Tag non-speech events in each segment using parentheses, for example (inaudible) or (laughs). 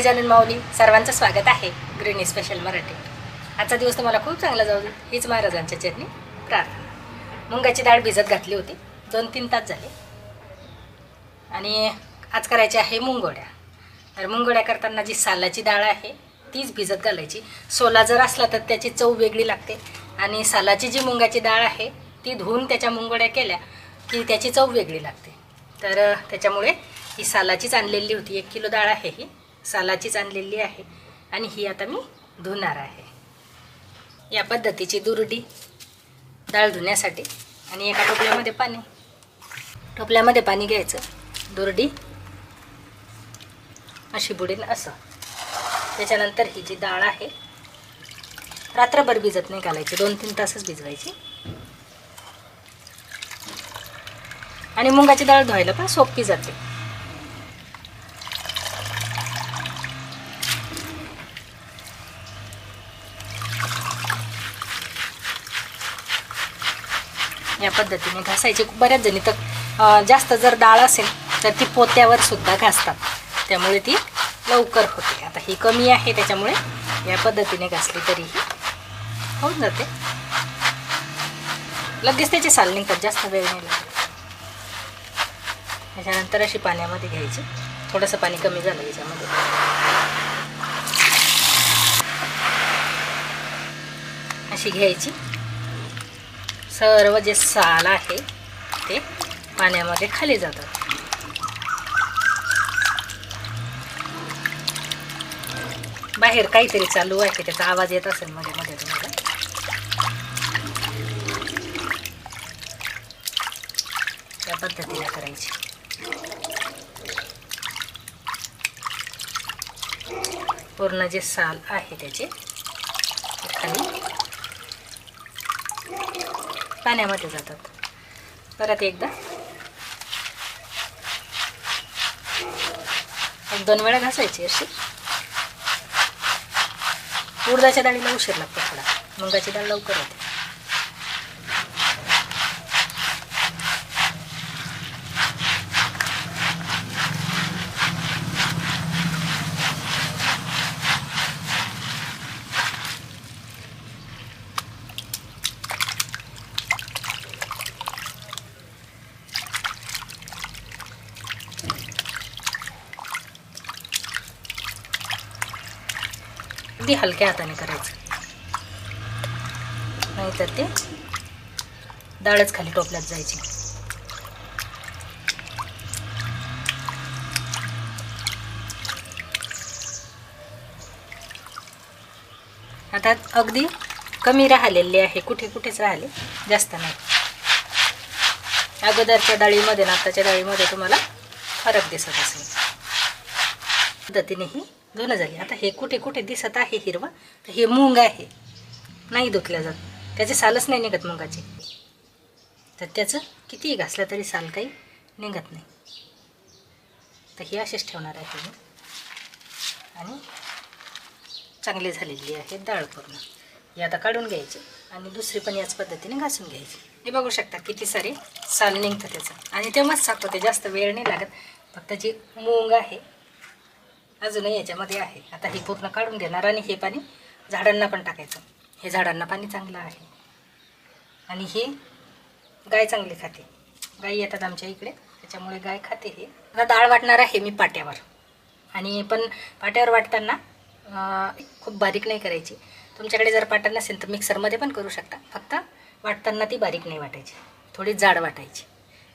गजानन माऊली सर्वांचं स्वागत आहे ग्रीन स्पेशल मराठी. आजचा दिवस तुम्हाला खूप चांगला जाऊ दे हीच महाराजांच्या चरणी प्रार्थना. मुंगाची डाळ भिजत घातली होती. दोन तीन तास झाले. आणि आज करायचे आहे मुंगोड्या. तर मुंगोड्या करताना जी सालाची डाळ आहे तीच भिजत घालायची. सोला जर असला तर त्याची चव वेगळी लागते. आणि सालाची जी मुंगाची डाळ आहे ती धुवून त्याच्या मुंगोड्या केल्या की त्याची चव वेगळी लागते. तर त्याच्यामुळे ही सालाचीच आणलेली होती. एक किलो डाळ आहे ही. सालाचीच आणलेली आहे. आणि ही आता मी धुणार आहे. या पद्धतीची दुरडी डाळ धुण्यासाठी आणि एका टोपल्यामध्ये पाणी. टोपल्यामध्ये पाणी घ्यायचं. दुरडी अशी बुडेल असं. त्याच्यानंतर ही जी डाळ आहे रात्रभर भिजत नाही घालायची. दोन तीन तासच भिजवायची. आणि मुंगाची डाळ धुवायला पण सोपी जाते. या पद्धतीने घासायची. बऱ्याच जणी तर जास्त जर डाळ असेल तर ती पोत्यावर सुद्धा घासतात. त्यामुळे ती लवकर होते. आता ही कमी आहे त्याच्यामुळे या पद्धतीने घासली तरीही होऊन जाते. लगेच त्याची साल निघतात जास्त वेळ नाही लागत. त्याच्यानंतर अशी पाण्यामध्ये घ्यायची. थोडंसं पाणी कमी झालं याच्यामध्ये. अशी घ्यायची. सर्व जे साल आहे ते पाण्यामध्ये खाली जातात. बाहेर काहीतरी चालू आहे त्याचा आवाज येत असेल मध्ये मध्ये तुम्हाला. त्या पद्धतीने करायची. पूर्ण जे साल आहे त्याचे खाली पाण्यामध्ये जातात. परत एकदा. एक दोन वेळा घासायची अशी. उडदाच्या डाळीला उशीर लागतो थोडा. मुंगाची डाळ लवकर होते. अगदी हलक्या हाताने करायचं. नाहीतर ते डाळच खाली टोपल्यात जायची. आता अगदी कमी राहिलेली आहे कुठे कुठेच राहिले जास्त नाही. अगोदरच्या डाळीमध्ये ना आताच्या डाळीमध्ये तुम्हाला फरक दिसत असेल. पद्धतीने ही दोन झाली आता हे कुठे कुठे दिसत आहे हिरवा तर हे मूंग आहे. नाही धुतल्या जात. त्याचे सालच नाही निघत मुंगाचे. तर त्याचं कितीही घासलं तरी साल काही निघत नाही. तर ही असेच ठेवणार आहे मी. आणि चांगली झालेली आहे डाळ पूर्ण. हे आता काढून घ्यायची आणि दुसरी पण याच पद्धतीने घासून घ्यायची. हे बघू शकता किती सारे साल निघतं त्याचं. आणि तेव्हाच सापवते जास्त वेळ नाही लागत. फक्त जे मूग आहे अजूनही याच्यामध्ये आहे. आता हे पूर्ण काढून घेणार आणि हे पाणी झाडांना पण टाकायचं. हे झाडांना पाणी चांगलं आहे. आणि हे गाय चांगली खाते. गाई येतात आमच्या इकडे. त्याच्यामुळे गाय खाते हे. आता डाळ वाटणार आहे मी पाट्यावर. आणि पण पाट्यावर वाटताना खूप बारीक नाही करायची. तुमच्याकडे जर पाटा नसेल तर मिक्सरमध्ये पण करू शकता. फक्त वाटताना ती बारीक नाही वाटायची. थोडी जाड वाटायची.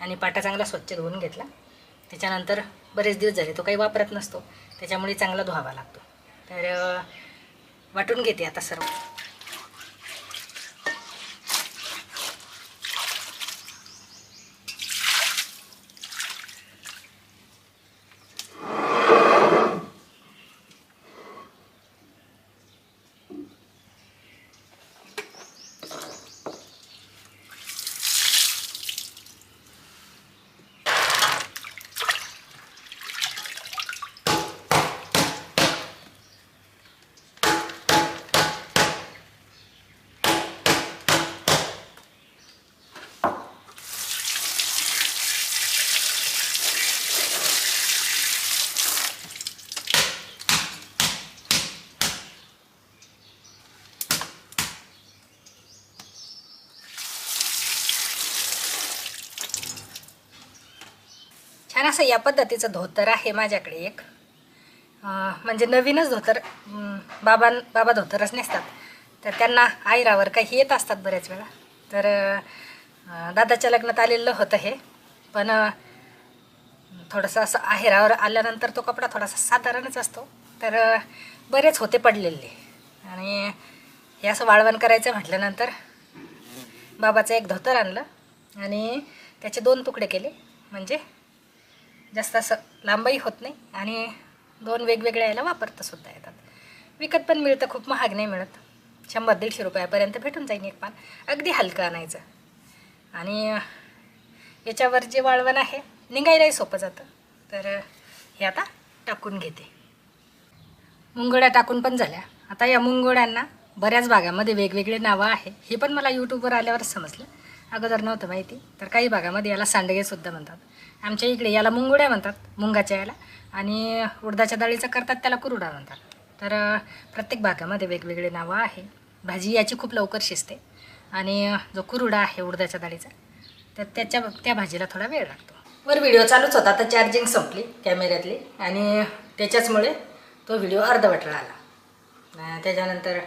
आणि पाटा चांगला स्वच्छ धुवून घेतला. त्याच्यानंतर बरेच दिवस झाले तो काही वापरत नसतो. त्याच्यामुळे चांगला धुवावा लागतो. तर वाटून घेते आता सर्व. असं या पद्धतीचं धोतर आहे माझ्याकडे एक. म्हणजे नवीनच धोतर बाबां बाबा बाबा धोतरच नेसतात. तर त्यांना आयरावर काही येत असतात बऱ्याच वेळा. तर दादाच्या लग्नात आलेलं होतं हे. पण थोडंसं असं आहेरावर आल्यानंतर तो कपडा थोडासा साधारणच असतो. तर बरेच होते पडलेले. आणि हे असं वाळवण करायचं म्हटल्यानंतर बाबाचं एक धोतर आणलं आणि त्याचे दोन तुकडे केले. म्हणजे जास्त असं लांबही होत नाही आणि दोन वेगवेगळ्या याला वापरता सुद्धा येतात. विकत पण मिळतं खूप महाग नाही मिळत. शंभर दीडशे रुपयापर्यंत भेटून जाईल एक पान. अगदी हलकं आणायचं. आणि याच्यावर जे वाळवण आहे निघायलाही सोपं जातं. तर हे आता टाकून घेते. मुंगोड्या टाकून पण झाल्या. आता या मुंगोड्यांना बऱ्याच भागामध्ये वेगवेगळे नावं आहे. हे पण मला यूट्यूबवर आल्यावरच समजलं. अगोदर नव्हतं माहिती तर काही भागामध्ये याला सांडगेसुद्धा म्हणतात. आमच्या इकडे याला मुंगोड्या म्हणतात मुंगाच्या याला. आणि उडदाच्या डाळीचं करतात त्याला कुरुडा म्हणतात. तर प्रत्येक भागामध्ये वेगवेगळे नावं आहे. भाजी याची खूप लवकर शिजते. आणि जो कुरुडा आहे उडदाच्या डाळीचा तर त्याच्या त्या भाजीला थोडा वेळ लागतो. वर व्हिडिओ चालूच होता तर चार्जिंग संपली कॅमेऱ्यातली. आणि त्याच्याचमुळे तो व्हिडिओ अर्धवटला आला. त्याच्यानंतर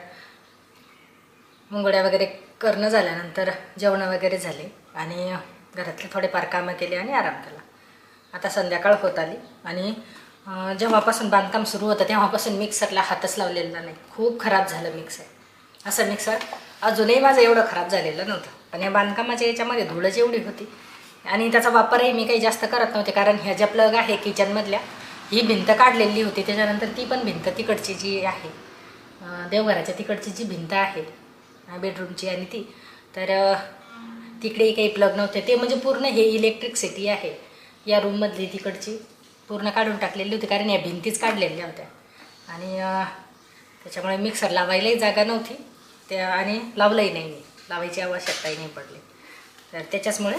मुंगड्या वगैरे करणं झाल्यानंतर जेवणं वगैरे झाले. आणि घरातले थोडेफार कामं केले आणि आराम केला. आता संध्याकाळ होत आली आणि जेव्हापासून बांधकाम सुरू होतं तेव्हापासून मिक्सरला हातच लावलेला नाही. खूप खराब झालं मिक्सर असं मिक्सर अजूनही माझं एवढं खराब झालेलं नव्हतं. पण या बांधकामाच्या याच्यामध्ये धूळच एवढी होती आणि त्याचा वापरही मी काही जास्त करत नव्हते. कारण ह्या ज्या प्लग आहे किचनमधल्या ही भिंत काढलेली होती. त्याच्यानंतर ती पण भिंत तिकडची जी आहे देवघराच्या तिकडची जी भिंत आहे बेडरूमची आणि ती तर तिकडे तिकडेही काही प्लग नव्हते. ते म्हणजे पूर्ण हे इलेक्ट्रिक सिटी आहे. या रूममधली तिकडची. पूर्ण काढून टाकलेली होती कारण या भिंतीच काढलेल्या होत्या. आणि त्याच्यामुळे मिक्सर लावायलाही जागा नव्हती. त्या आणि लावलंही नाही मी. लावायची आवश्यकताही नाही पडली. तर त्याच्याचमुळे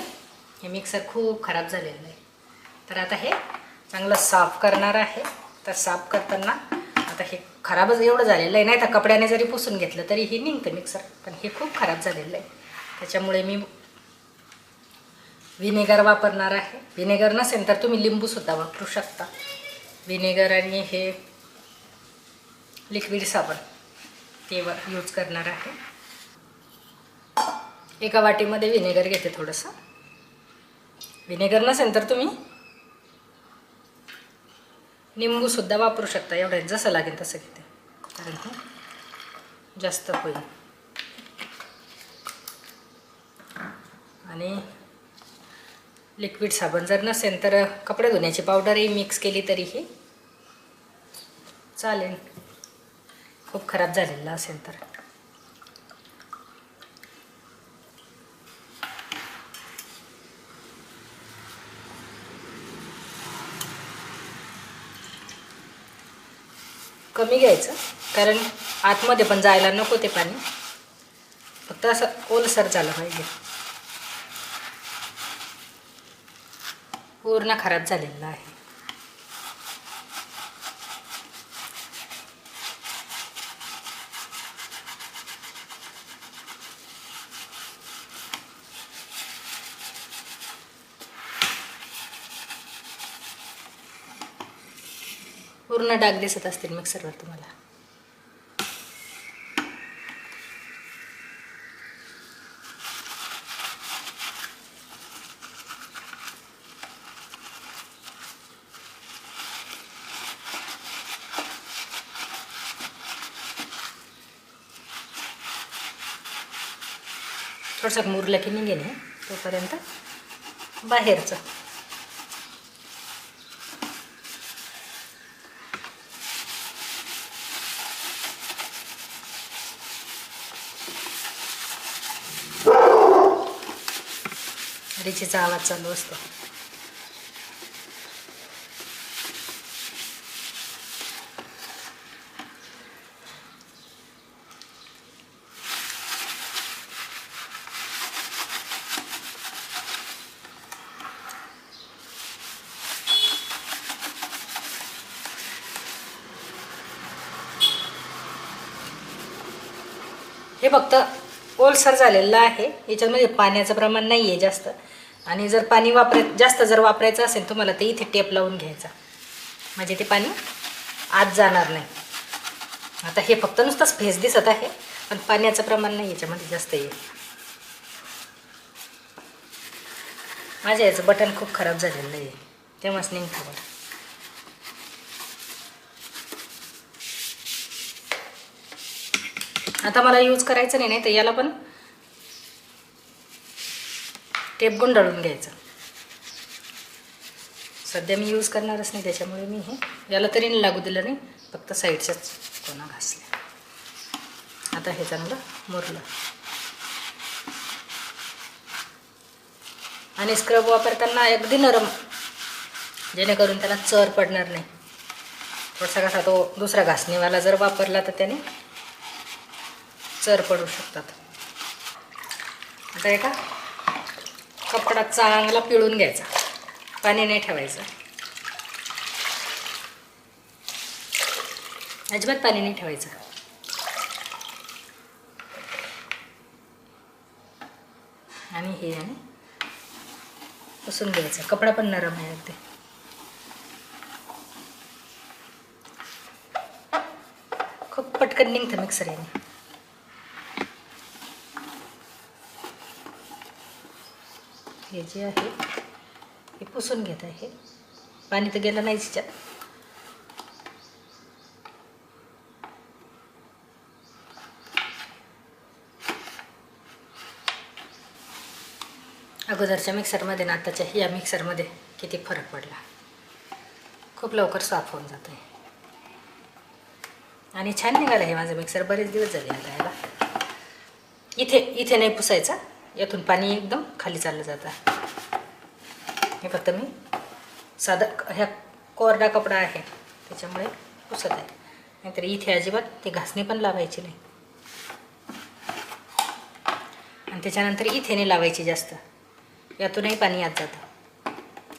हे मिक्सर खूप खराब झालेलं आहे. तर आता हे चांगलं साफ करणार आहे. तर साफ करताना आता हे खराबच एवढं झालेलं आहे. नाही तर कपड्याने जरी पुसून घेतलं तरी हे निघतं मिक्सर पण हे खूप खराब झालेलं आहे. त्याच्यामुळे मी व्हिनेगर वापरणार आहे. व्हिनेगर नसेल तर तुम्ही लिंबूसुद्धा वापरू शकता. व्हिनेगर आणि हे लिक्विड साबण ते यूज करणार आहे. एका वाटीमध्ये व्हिनेगर घेते थोडंसं. व्हिनेगर नसेल तर तुम्ही निंबूसुद्धा वापरू शकता. एवढं जसं लागेल तसं घेते. कारण जास्त होईल. आणि लिक्विड साबण. जर नसेल तर कपडे धुण्याची पावडरही मिक्स केली तरीही चालेल. खूप खराब झालेला असेल तर. कमी घ्यायचं कारण आतमध्ये पण जायला नको ते पाणी. फक्त असं ओलसर झालं पाहिजे. पूर्ण खराब झालेला आहे. पूर्ण डाग दिसत असतील मिक्सरवर तुम्हाला. थोडंसं मुरलं की निघेन हे तोपर्यंत बाहेरचं. रिचीचा आवाज चालू असतो. हे फक्त ओलसर झालेलं आहे. याच्यामध्ये पाण्याचं प्रमाण नाही आहे जास्त. आणि जर पाणी वापराय जास्त जर वापरायचं असेल तुम्हाला ते इथे टेप लावून घ्यायचा. म्हणजे ते पाणी आत जाणार नाही. आता हे फक्त नुसतंच फेस दिसत आहे. पण पाण्याचं प्रमाण नाही याच्यामध्ये जास्त येईल माझ्या याचं बटन खूप खराब झालेलं आहे. तेव्हाच निघतं बरं आता मला यूज करायचं नाही नाही तर याला पण टेप गुंडाळून घ्यायचं. सध्या मी यूज करणारच नाही त्याच्यामुळे मी हे याला तरी नाही लागू दिलं नाही फक्त साईडच्याच कोणा घासल्या. आता हे चांगलं मुरलं. आणि स्क्रब वापरताना अगदी नरम जेणेकरून त्याला चर पडणार नाही. थोडासा कसा तो दुसरा घासणीवाला जर वापरला तर त्याने चर पडू शकतात. आता एका कपडा चांगला पिळून घ्यायचा. पाणी नाही ठेवायचं. अजिबात पाणी नाही ठेवायचं. आणि हे आणि पुसून घ्यायचं. कपडा पण नरम आहे अगदी. खूप पटकन निघतं मिक्सर याने. हे जे आहे हे पुसून घेत आहे. पाणी तर गेलं नाहीच हिच्यात अगोदरच्या मिक्सरमध्ये ना आताच्या या मिक्सरमध्ये किती फरक पडला. खूप लवकर साफ होऊन जातं आहे आणि छान निघालं हे माझं मिक्सर. बरेच दिवस झाले आता याला. इथे इथे नाही पुसायचा. यातून पाणी एकदम खाली चाललं जातं. हे फक्त मी साधं ह्या कोरडा कपडा आहे. त्याच्यामुळे पुसत आहे. नाहीतर इथे अजिबात ते घासणी पण लावायची नाही. आणि त्याच्यानंतर इथे नाही लावायची जास्त. यातूनही पाणी आत जातं.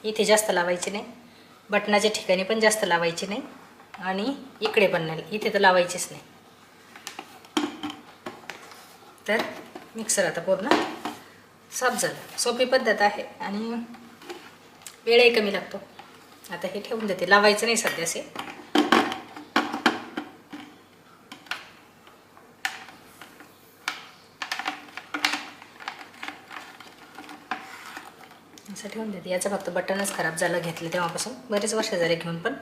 इथे जास्त लावायची नाही. बटनाच्या ठिकाणी पण जास्त लावायची नाही. आणि इकडे पण नाही. इथे तर लावायचीच नाही. तर मिक्सर आता पूर्ण साफ झालं. सोपी पद्धत आहे. आणि वेळही कमी लागतो. आता हे ठेवून देते. लावायचं नाही सध्या असे. असं ठेवून देते. याचं फक्त बटनच खराब झालं घेतलं तेव्हापासून. बरेच वर्ष झाले घेऊन पण.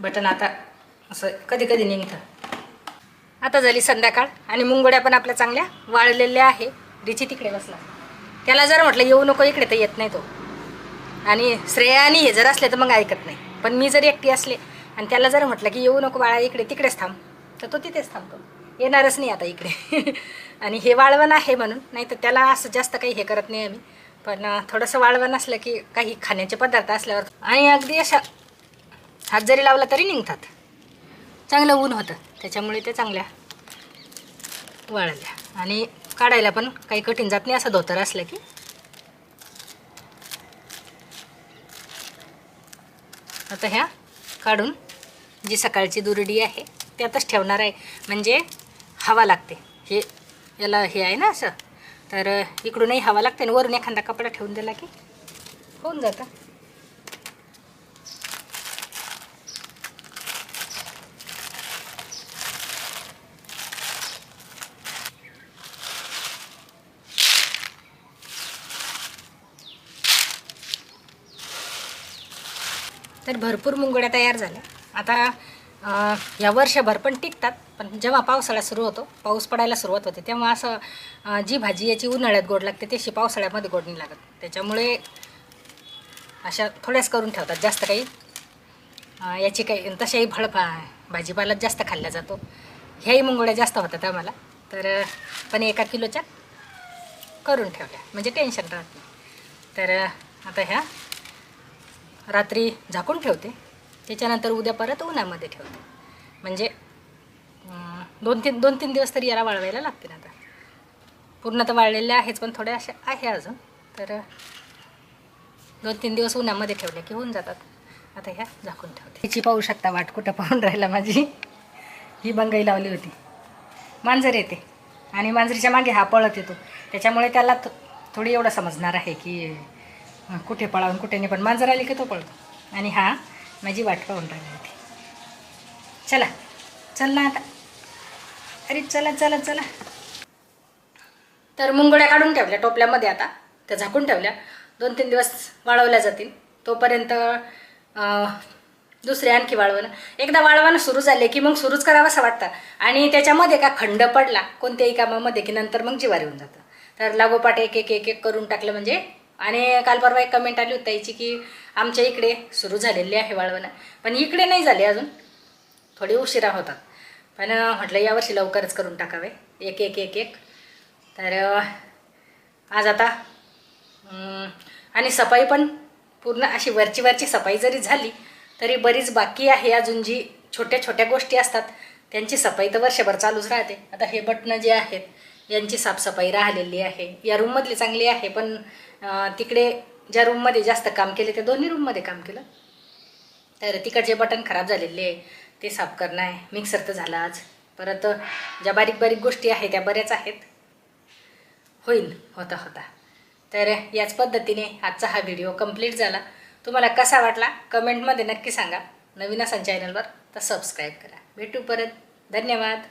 बटन आता असं कधी कधी निघतं. आता झाली संध्याकाळ आणि मुंगोड्या पण आपल्या चांगल्या वाळलेल्या आहे. रिची तिकडे बसला. त्याला जर म्हटलं येऊ नको इकडे तर येत नाही तो. आणि श्रेया आणि हे जर असले तर मग ऐकत नाही. पण मी जर एकटी असले आणि त्याला जर म्हटलं की येऊ नको बाळा इकडे तिकडेच थांब तर तो तिथेच थांबतो. येणारच नाही आता इकडे. (laughs) आणि हे वाळवण आहे म्हणून नाही तर त्याला असं जास्त काही हे करत नाही आम्ही. पण थोडंसं वाळवण असलं की काही खाण्याचे पदार्थ असल्यावर आणि अगदी अशा हात जरी लावला तरी निघतात. चांगलं ऊन होतं त्याच्यामुळे ते चांगल्या वाळल्या. आणि काढायला पण काही कठीण जात नाही असं धोतर असलं की. आता ह्या काढून जी सकाळची दुरडी आहे त्यातच ठेवणार आहे. म्हणजे हवा लागते. हे याला हे आहे ना असं? तर इकडूनही हवा लागते आणि वरून एखादा कपडा ठेवून दिला की होऊन जातं. तर भरपूर मुंगड्या तयार झाल्या. आता या वर्षभर पण टिकतात पण जेव्हा पावसाळा सुरू होतो पाऊस पडायला सुरुवात होते तेव्हा असं जी भाजी याची उन्हाळ्यात गोड लागते तशी पावसाळ्यामध्ये गोड नाही लागत. त्याच्यामुळे अशा थोड्याच करून ठेवतात जास्त काही याची काही तशाही फळ भाजीपालाच जास्त खाल्ला जातो. ह्याही मुंगोळ्या जास्त होतात आम्हाला. तर पण एका किलोच्या करून ठेवल्या म्हणजे टेन्शन राहत नाही. तर आता ह्या रात्री झाकून ठेवते. त्याच्यानंतर उद्या परत उन्हामध्ये ठेवते. म्हणजे दोन तीन दोन तीन दिवस तरी याला वाळवायला लागतील आता. पूर्ण तर वाळलेल्या आहेच पण थोड्या अशा आहे अजून. तर दोन तीन दिवस उन्हामध्ये ठेवले की होऊन जातात. आता ह्या झाकून ठेवते. हिची पाहू शकता वाट कुठं पाहून राहिला माझी. ही बंगई लावली होती. मांजर येते. आणि मांजरीच्या मागे हा पळत येतो. त्याच्यामुळे त्याला थोडी एवढं समजणार आहे की हां कुठे पळावून कुठे नाही पण मांजर आली की तो पळतो. आणि हा माझी वाट पाहून राहिली होती. चला चल ना आता. अरे चला चला चला. तर मुंगड्या काढून ठेवल्या टोपल्यामध्ये आता. त्या झाकून ठेवल्या. दोन तीन दिवस वाळवल्या जातील. तोपर्यंत दुसरे आणखी वाळवणं. एकदा वाळवणं सुरू झाले की मग सुरूच करावं असं वाटतं. आणि त्याच्यामध्ये का खंड पडला कोणत्याही कामामध्ये की नंतर मग जिवारी होऊन जातं. तर लागोपाठ एक एक एक एक करून टाकलं म्हणजे आणि काल परवा एक कमेंट आली होती की आमच्या इकडे सुरू झालेली आहे वाळवणं. पण इकडे नाही झाले अजून. थोडी उशिरा होतात. पण म्हटलं यावर्षी लवकरच करून टाकावे. एक एक एक एक. तर आज आता आणि सफाई पण पूर्ण अशी वरची वरची सफाई जरी झाली तरी बरीच बाकी आहे अजून जी छोट्या छोट्या गोष्टी असतात त्यांची सफाई तर वर्षभर चालूच राहते. आता हे बटणं जे आहेत यांची साफसफाई राहिलेली आहे. या रूममधली चांगली आहे पण तिकडे ज्या रूममध्ये जास्त काम केले त्या दोन्ही रूममध्ये काम केलं. तर तिकडचे बटन खराब झालेले आहे ते साफ करणं आहे. मिक्सर तर झाला आज. परत ज्या बारीक बारीक गोष्टी आहेत त्या बऱ्याच आहेत. होईल होता होता. तर याच पद्धतीने आजचा हा व्हिडिओ कंप्लीट झाला. तुम्हाला कसा वाटला? कमेंटमध्ये नक्की सांगा. नवीन असाल चॅनलवर तर सबस्क्राईब करा. भेटू परत. धन्यवाद.